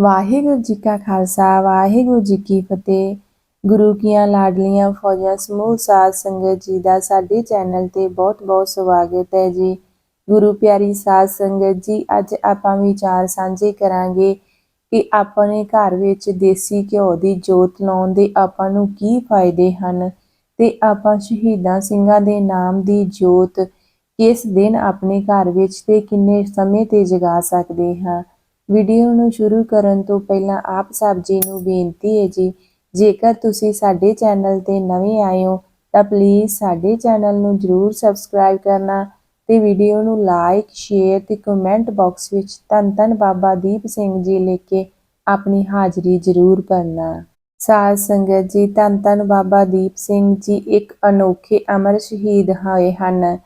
ਵਾਹਿਗੁਰੂ ਜੀ ਕਾ ਖਾਲਸਾ, ਵਾਹਿਗੁਰੂ ਜੀ ਕੀ ਫਤਿਹ। ਗੁਰੂ ਕੀਆਂ ਲਾਡਲੀਆਂ ਫੌਜਾਂ ਸਮੂਹ ਸਾਧ ਸੰਗਤ ਜੀ ਦਾ ਸਾਡੇ ਚੈਨਲ ਤੇ ਬਹੁਤ-ਬਹੁਤ ਸਵਾਗਤ ਹੈ ਜੀ। ਗੁਰੂ ਪਿਆਰੀ ਸਾਧ ਸੰਗਤ ਜੀ, ਅੱਜ ਆਪਾਂ ਵਿਚਾਰ ਸਾਂਝੇ ਕਰਾਂਗੇ ਕਿ ਆਪਣੇ ਘਰ ਵਿੱਚ ਦੇਸੀ ਘਿਓ ਦੀ ਜੋਤ ਲਾਉਣ ਦੇ ਆਪਾਂ ਨੂੰ ਕੀ ਫਾਇਦੇ ਹਨ ਤੇ ਆਪਾਂ ਸ਼ਹੀਦਾਂ ਸਿੰਘਾਂ ਦੇ ਨਾਮ ਦੀ ਜੋਤ ਕਿਸ ਦਿਨ ਆਪਣੇ ਘਰ ਵਿੱਚ ਤੇ ਕਿੰਨੇ ਸਮੇਂ ਤੇ ਜਗਾ ਸਕਦੇ ਹਾਂ। ਵੀਡੀਓ ਨੂੰ ਸ਼ੁਰੂ ਕਰਨ ਤੋਂ ਪਹਿਲਾਂ ਆਪ ਸਭ ਜੀ ਨੂੰ ਬੇਨਤੀ ਹੈ ਜੀ, ਜੇਕਰ ਤੁਸੀਂ ਸਾਡੇ ਚੈਨਲ ਤੇ ਨਵੇਂ ਆਏ ਹੋ, ਤਾਂ ਪਲੀਜ਼ ਸਾਡੇ ਚੈਨਲ ਨੂੰ ਜਰੂਰ ਸਬਸਕ੍ਰਾਈਬ ਕਰਨਾ ਤੇ ਵੀਡੀਓ ਨੂੰ ਲਾਈਕ ਸ਼ੇਅਰ ਤੇ ਕਮੈਂਟ ਬਾਕਸ ਵਿੱਚ ਧੰਨ ਧੰਨ ਬਾਬਾ ਦੀਪ ਸਿੰਘ ਜੀ ਲਿਖ ਕੇ ਆਪਣੀ ਹਾਜ਼ਰੀ ਜਰੂਰ ਭਰਨਾ। ਸਾਧ ਸੰਗਤ ਜੀ, ਧੰਨ ਧੰਨ ਬਾਬਾ ਦੀਪ ਸਿੰਘ ਜੀ, ਇੱਕ ਅਨੋਖੇ ਅਮਰ ਸ਼ਹੀਦ ਹੋਏ ਹਨ।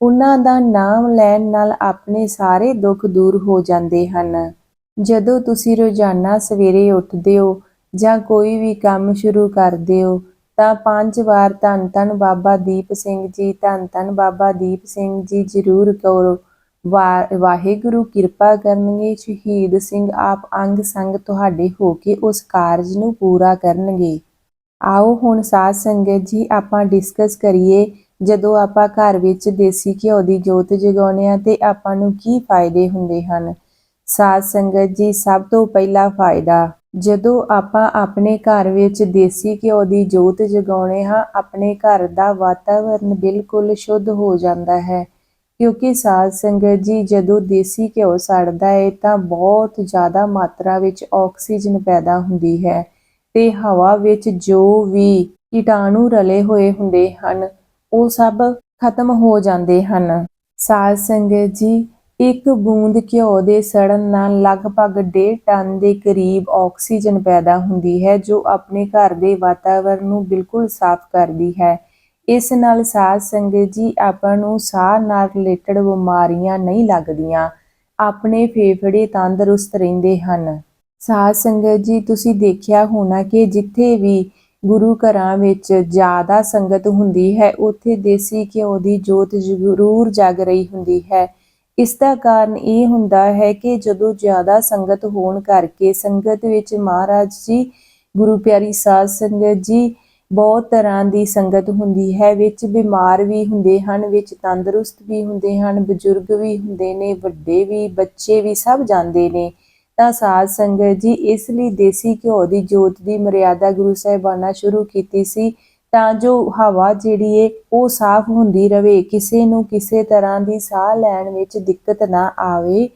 ਉਹਨਾਂ ਦਾ ਨਾਮ ਲੈਣ ਨਾਲ ਆਪਣੇ ਸਾਰੇ ਦੁੱਖ ਦੂਰ ਹੋ ਜਾਂਦੇ ਹਨ। ਜਦੋਂ ਤੁਸੀਂ ਰੋਜ਼ਾਨਾ ਸਵੇਰੇ ਉੱਠਦੇ ਹੋ ਜਾਂ ਕੋਈ ਵੀ ਕੰਮ ਸ਼ੁਰੂ ਕਰਦੇ ਹੋ, ਤਾਂ ਪੰਜ ਵਾਰ ਧੰਨ ਧੰਨ ਬਾਬਾ ਦੀਪ ਸਿੰਘ ਜੀ, ਧੰਨ ਧੰਨ ਬਾਬਾ ਦੀਪ ਸਿੰਘ ਜੀ ਜ਼ਰੂਰ ਕਰੋ। ਵਾ- ਵਾਹਿਗੁਰੂ ਕਿਰਪਾ ਕਰਨਗੇ, ਸ਼ਹੀਦ ਸਿੰਘ ਆਪ ਅੰਗ ਸੰਗ ਤੁਹਾਡੇ ਹੋ ਕੇ ਉਸ ਕਾਰਜ ਨੂੰ ਪੂਰਾ ਕਰਨਗੇ। ਆਓ ਹੁਣ ਸਾਧ ਸੰਗਤ ਜੀ, ਆਪਾਂ ਡਿਸਕਸ ਕਰੀਏ ਜਦੋਂ ਆਪਾਂ ਘਰ ਵਿੱਚ ਦੇਸੀ ਘਿਓ ਦੀ ਜੋਤ ਜਗਾਉਂਦੇ ਆ ਤੇ ਆਪਾਂ ਨੂੰ ਕੀ ਫਾਇਦੇ ਹੁੰਦੇ ਹਨ। ਸਾਧ ਸੰਗਤ ਜੀ, ਸਭ ਤੋਂ ਪਹਿਲਾ ਫਾਇਦਾ, ਜਦੋਂ ਆਪਾਂ ਆਪਣੇ ਘਰ ਵਿੱਚ ਦੇਸੀ ਘਿਓ ਦੀ ਜੋਤ ਜਗਾਉਣੇ ਹਾਂ, ਆਪਣੇ ਘਰ ਦਾ ਵਾਤਾਵਰਨ ਬਿਲਕੁਲ ਸ਼ੁੱਧ ਹੋ ਜਾਂਦਾ ਹੈ। ਕਿਉਂਕਿ ਸਾਧ ਸੰਗਤ ਜੀ, ਜਦੋਂ ਦੇਸੀ ਘਿਓ ਸੜਦਾ ਹੈ ਤਾਂ ਬਹੁਤ ਜ਼ਿਆਦਾ ਮਾਤਰਾ ਵਿੱਚ ਆਕਸੀਜਨ ਪੈਦਾ ਹੁੰਦੀ ਹੈ ਤੇ ਹਵਾ ਵਿੱਚ ਜੋ ਵੀ ਕੀਟਾਣੂ ਰਲੇ ਹੋਏ ਹੁੰਦੇ ਹਨ, ਉਹ ਸਭ ਖਤਮ ਹੋ ਜਾਂਦੇ ਹਨ। ਸਾਧ ਸੰਗਤ ਜੀ ਇੱਕ ਬੂੰਦ ਘਿਓ ਦੇ ਸੜਨ ਨਾਲ ਲਗਭਗ 1.5 ਟਨ ਦੇ ਕਰੀਬ ਆਕਸੀਜਨ ਪੈਦਾ ਹੁੰਦੀ ਹੈ, ਜੋ ਆਪਣੇ ਘਰ ਦੇ ਵਾਤਾਵਰਣ ਨੂੰ ਬਿਲਕੁਲ ਸਾਫ਼ ਕਰਦੀ ਹੈ। ਇਸ ਨਾਲ ਸਾਧ ਸੰਗਤ ਜੀ, ਆਪਾਂ ਨੂੰ ਸਾਹ ਨਾਲ ਰਿਲੇਟਡ ਬਿਮਾਰੀਆਂ ਨਹੀਂ ਲੱਗਦੀਆਂ, ਆਪਣੇ ਫੇਫੜੇ ਤੰਦਰੁਸਤ ਰਹਿੰਦੇ ਹਨ। ਸਾਧ ਸੰਗਤ ਜੀ, ਤੁਸੀਂ ਦੇਖਿਆ ਹੋਣਾ ਕਿ ਜਿੱਥੇ ਵੀ ਗੁਰੂ ਘਰਾਂ ਵਿੱਚ ਜ਼ਿਆਦਾ ਸੰਗਤ ਹੁੰਦੀ ਹੈ, ਉੱਥੇ ਦੇਸੀ ਘਿਓ ਦੀ ਜੋਤ ਜ਼ਰੂਰ ਜਗ ਰਹੀ ਹੁੰਦੀ ਹੈ। ਇਸ ਦਾ ਕਾਰਨ ਇਹ ਹੁੰਦਾ ਹੈ ਕਿ ਜਦੋਂ ਜ਼ਿਆਦਾ ਸੰਗਤ ਹੋਣ ਕਰਕੇ ਸੰਗਤ ਵਿੱਚ ਮਹਾਰਾਜ ਜੀ, ਗੁਰੂ ਪਿਆਰੀ ਸਾਧ ਸੰਗਤ ਜੀ ਬਹੁਤ ਤਰ੍ਹਾਂ ਦੀ ਸੰਗਤ ਹੁੰਦੀ ਹੈ, ਵਿੱਚ ਬਿਮਾਰ ਵੀ ਹੁੰਦੇ ਹਨ, ਵਿੱਚ ਤੰਦਰੁਸਤ ਵੀ ਹੁੰਦੇ ਹਨ, ਬਜ਼ੁਰਗ ਵੀ ਹੁੰਦੇ ਨੇ, ਵੱਡੇ ਵੀ, ਬੱਚੇ ਵੀ ਸਭ ਜਾਂਦੇ ਨੇ। ਤਾਂ ਸਾਧ ਸੰਗਤ ਜੀ ਇਸ ਲਈ ਦੇਸੀ ਘਿਓ ਦੀ ਜੋਤ ਦੀ ਮਰਿਆਦਾ ਗੁਰੂ ਸਾਹਿਬਾਨਾਂ ਸ਼ੁਰੂ ਕੀਤੀ ਸੀ ਤਾਂ ਜੋ ਹਵਾ ਜਿਹੜੀ ਏ, ਉਹ ਸਾਫ਼ ਹੁੰਦੀ ਰਵੇ। ਕਿਸੇ ਨੂੰ ਕਿਸੇ ਤਰ੍ਹਾਂ ਦੀ ਸਾਹ ਲੈਣ ਵਿੱਚ ਦਿੱਕਤ ਨਾ ਆਵੇ।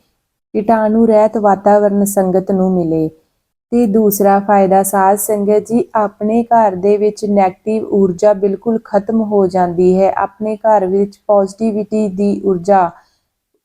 ਕੀਟਾਣੂ ਰਹਿਤ ਵਾਤਾਵਰਨ ਸੰਗਤ ਨੂੰ ਮਿਲੇ। ਤੇ ਦੂਸਰਾ ਫਾਇਦਾ, ਸਾਧ ਸੰਗਤ ਜੀ, ਆਪਣੇ ਘਰ ਦੇ ਵਿੱਚ 네ਗੇਟਿਵ ਊਰਜਾ ਬਿਲਕੁਲ ਖਤਮ ਹੋ ਜਾਂਦੀ ਹੈ। ਆਪਣੇ ਘਰ ਵਿੱਚ ਪੋਜ਼ਿਟਿਵਿਟੀ ਦੀ ਊਰਜਾ,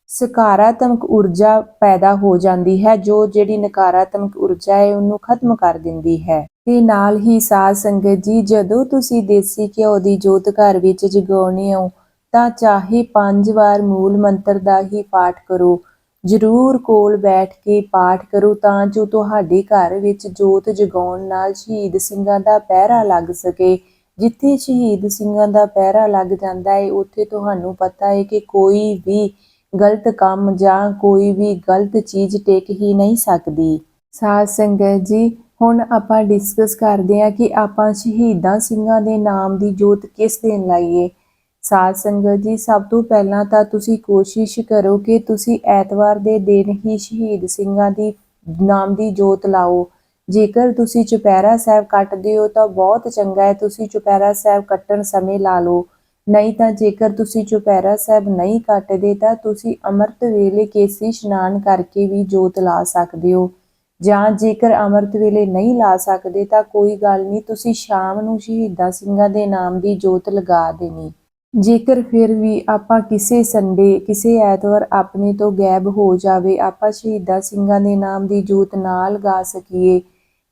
ਸਕਾਰਾਤਮਕ ਊਰਜਾ ਪੈਦਾ ਹੋ ਜਾਂਦੀ ਹੈ। ਜੋ ਜਿਹੜੀ ਨਕਾਰਾਤਮਕ ਊਰਜਾ ਹੈ, ਉਹਨੂੰ ਖਤਮ ਕਰ ਦਿੰਦੀ ਹੈ। ਤੇ ਨਾਲ ਹੀ ਸਾਧ ਸੰਗਤ ਜੀ, ਜਦੋਂ ਤੁਸੀਂ ਦੇਸੀ ਘਿਓ ਦੀ ਜੋਤ ਘਰ ਵਿੱਚ ਜਗਾਉਣੀ ਹੋ, ਤਾਂ ਚਾਹੇ ਪੰਜ ਵਾਰ ਮੂਲ ਮੰਤਰ ਦਾ ਹੀ ਪਾਠ ਕਰੋ। ਜ਼ਰੂਰ ਕੋਲ ਬੈਠ ਕੇ ਪਾਠ ਕਰੋ, ਤਾਂ ਜੋ ਤੁਹਾਡੇ ਘਰ ਵਿੱਚ ਜੋਤ ਜਗਾਉਣ ਨਾਲ ਸ਼ਹੀਦ ਸਿੰਘਾਂ ਦਾ ਪਹਿਰਾ ਲੱਗ ਸਕੇ। ਜਿੱਥੇ ਸ਼ਹੀਦ ਸਿੰਘਾਂ ਦਾ ਪਹਿਰਾ ਲੱਗ ਜਾਂਦਾ ਹੈ ਉੱਥੇ ਤੁਹਾਨੂੰ ਪਤਾ ਹੈ ਕਿ ਕੋਈ ਵੀ ਗਲਤ ਕੰਮ ਜਾਂ ਕੋਈ ਵੀ ਗਲਤ ਚੀਜ਼ ਟੇਕ ਹੀ ਨਹੀਂ ਸਕਦੀ। ਸਾਧ ਸੰਗਤ ਜੀ ਹੁਣ ਆਪਾਂ ਡਿਸਕਸ ਕਰਦੇ ਹਾਂ ਕਿ ਆਪਾਂ ਸ਼ਹੀਦਾਂ ਸਿੰਘਾਂ ਦੇ ਨਾਮ ਦੀ ਜੋਤ ਕਿਸ ਦਿਨ ਲਾਈਏ? ਸਾਧ ਸੰਗਤ ਜੀ, ਸਭ ਤੋਂ ਪਹਿਲਾਂ ਤਾਂ ਤੁਸੀਂ ਕੋਸ਼ਿਸ਼ ਕਰੋ ਕਿ ਤੁਸੀਂ ਐਤਵਾਰ ਦੇ ਦਿਨ ਹੀ ਸ਼ਹੀਦ ਸਿੰਘਾਂ ਦੀ ਨਾਮ ਦੀ ਜੋਤ ਲਾਓ। ਜੇਕਰ ਤੁਸੀਂ ਚੁਪਹਿਰਾ ਸਾਹਿਬ ਕੱਟਦੇ ਹੋ ਤਾਂ ਬਹੁਤ ਚੰਗਾ ਹੈ, ਤੁਸੀਂ ਚੁਪਹਿਰਾ ਸਾਹਿਬ ਕੱਟਣ ਸਮੇਂ ਲਾ ਲਓ। ਨਹੀਂ ਤਾਂ ਜੇਕਰ ਤੁਸੀਂ ਚੁਪਹਿਰਾ ਸਾਹਿਬ ਨਹੀਂ ਕੱਟਦੇ ਤਾਂ ਤੁਸੀਂ ਅੰਮ੍ਰਿਤ ਵੇਲੇ ਕੇਸੀ ਇਸ਼ਨਾਨ ਕਰਕੇ ਵੀ ਜੋਤ ਲਾ ਸਕਦੇ ਹੋ। ਜਾਂ ਜੇਕਰ ਅੰਮ੍ਰਿਤ ਵੇਲੇ ਨਹੀਂ ਲਾ ਸਕਦੇ ਤਾਂ ਕੋਈ ਗੱਲ ਨਹੀਂ, ਤੁਸੀਂ ਸ਼ਾਮ ਨੂੰ ਸ਼ਹੀਦਾਂ ਸਿੰਘਾਂ ਦੇ ਨਾਮ ਦੀ ਜੋਤ ਲਗਾ ਦੇਣੀ। ਜੇਕਰ ਫਿਰ ਵੀ ਆਪਾਂ ਕਿਸੇ ਸੰਡੇ, ਕਿਸੇ ਐਤਵਾਰ ਆਪਣੇ ਤੋਂ ਗਾਇਬ ਹੋ ਜਾਵੇ, ਆਪਾਂ ਸ਼ਹੀਦਾਂ ਸਿੰਘਾਂ ਦੇ ਨਾਮ ਦੀ ਜੋਤ ਨਾ ਲਗਾ ਸਕੀਏ,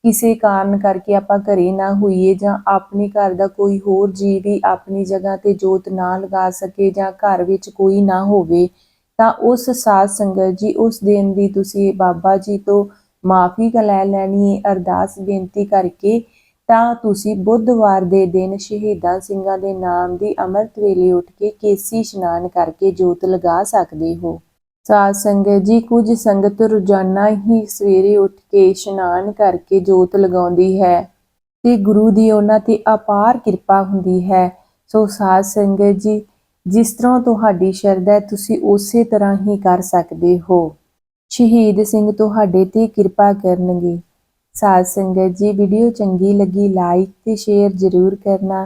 ਕਿਸੇ ਕਾਰਨ ਕਰਕੇ ਆਪਾਂ ਘਰੇ ਨਾ ਹੋਈਏ ਜਾਂ ਆਪਣੇ ਘਰ ਦਾ ਕੋਈ ਹੋਰ ਜੀਵ ਵੀ ਆਪਣੀ ਜਗ੍ਹਾ ਤੇ ਜੋਤ ਨਾ ਲਗਾ ਸਕੇ ਜਾਂ ਘਰ ਵਿੱਚ ਕੋਈ ਨਾ ਹੋਵੇ, ਤਾਂ ਉਸ ਸਾਧ ਸੰਗਤ ਜੀ, ਉਸ ਦਿਨ ਦੀ ਤੁਸੀਂ ਬਾਬਾ ਜੀ ਤੋਂ ਮਾਫੀ ਲੈ ਲੈਣੀ ਅਰਦਾਸ ਬੇਨਤੀ ਕਰਕੇ ਤਾਂ ਤੁਸੀਂ ਬੁੱਧਵਾਰ ਦੇ ਦਿਨ ਸ਼ਹੀਦਾਂ ਸਿੰਘਾਂ ਦੇ ਨਾਮ ਦੀ ਅੰਮ੍ਰਿਤ ਵੇਲੇ ਉੱਠ ਕੇ ਕੇਸੀ ਇਸ਼ਨਾਨ ਕਰਕੇ ਜੋਤ ਲਗਾ ਸਕਦੇ ਹੋ। ਸਾਧ ਸੰਗਤ ਜੀ, ਕੁਝ ਸੰਗਤ ਰੋਜ਼ਾਨਾ ਹੀ ਸਵੇਰੇ ਉੱਠ ਕੇ ਇਸ਼ਨਾਨ ਕਰਕੇ ਜੋਤ ਲਗਾਉਂਦੀ ਹੈ ਤੇ ਗੁਰੂ ਦੀ ਉਹਨਾਂ ਤੇ ਅਪਾਰ ਕਿਰਪਾ ਹੁੰਦੀ ਹੈ। ਸੋ ਸਾਧ ਸੰਗਤ ਜੀ, ਜਿਸ ਤਰ੍ਹਾਂ ਤੁਹਾਡੀ ਸ਼ਰਧਾ ਹੈ, ਤੁਸੀਂ ਉਸੇ ਤਰ੍ਹਾਂ ਹੀ ਕਰ ਸਕਦੇ ਹੋ। ਸ਼ਹੀਦ ਸਿੰਘ ਤੁਹਾਡੇ ਤੇ ਕਿਰਪਾ ਕਰਨਗੇ। ਸਾਧ ਸੰਗਤ ਜੀ ਵੀਡੀਓ ਚੰਗੀ ਲੱਗੀ ਲਾਈਕ ਤੇ ਸ਼ੇਅਰ ਜ਼ਰੂਰ ਕਰਨਾ।